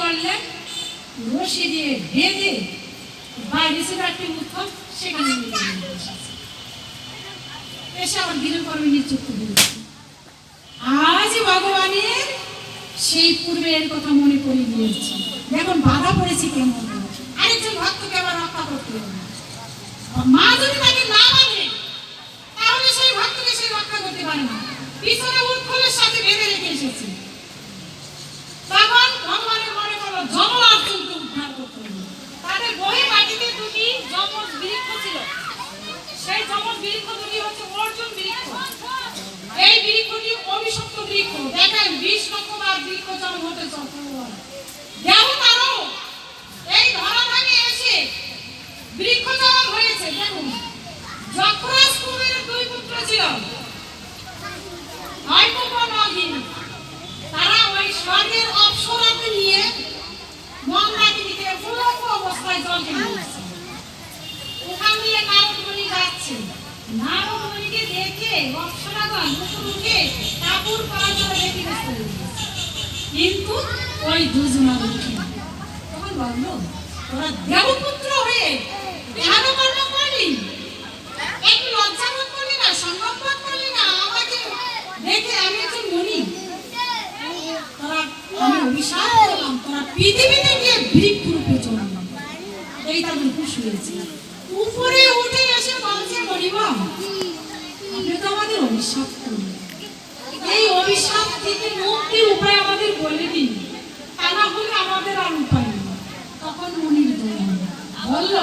করলেন রশি দিয়ে বেঁধে বাইরে ছিল একটি উৎসব, সেখানে এসে আমার গৃহকর্মী নিযুক্ত হয়েছে আজ ভগবানের সেই পূর্বের কথা মনে পড়ে গিয়েছে দেখুন বাধা পড়েছি কেমন আরেকজন ভক্তকে আবার রক্ষা করতে হবে। মা যদি তাকে না মানে তাহলে সেই ভক্তকে সে রক্ষা করতে পারে না। পিছনে উৎকলের সাথে বেঁধে রেখে এসেছে তখন ভগবানের মনে করল জমল অর্জুনকে উদ্ধার করতে হবে তাদের বহে মাটিতে দুটি যমজ বৃক্ষ ছিল সেই যমজ বৃক্ষ দুটি হচ্ছে অর্জুন বৃক্ষ। এই বৃক্ষটি অভিশপ্ত বৃক্ষ। দেখেন বিশ লক্ষবার বৃক্ষ জন্ম হতে দেবতারও এই ধরাধামে এসে বৃক্ষ জন্ম হয়েছে, দেখুন। যক্ষরাজ দুই পুত্র ছিল। তারা ওই স্বর্গের অপ্সরাকে নিয়ে মন্দাকিনীকে উলঙ্গ অবস্থায় জল ঢেলেছে নারদমণিকে দেখে অপ্সরাগণ উঠে কাপড় দেখে কিন্তু ওই দুজনার উঠে না। তখন বলল কেন কর্ম করলি? একটু লজ্জা না? আমাকে দেখে আমি একজন মনি তোরা আমি পৃথিবীতে গিয়ে বৃক্ষ রূপে চললাম এই তাদের খুশি হয়েছে। উপরে উঠে এসে বলছে মরিবাম আপনি তো আমাদের অভিশাপ এই অভিশাপ থেকে মুক্তির উপায় আমাদের বলে দিন। তা না হলে আমাদের আর উপায় তখন মনির দয়া বলল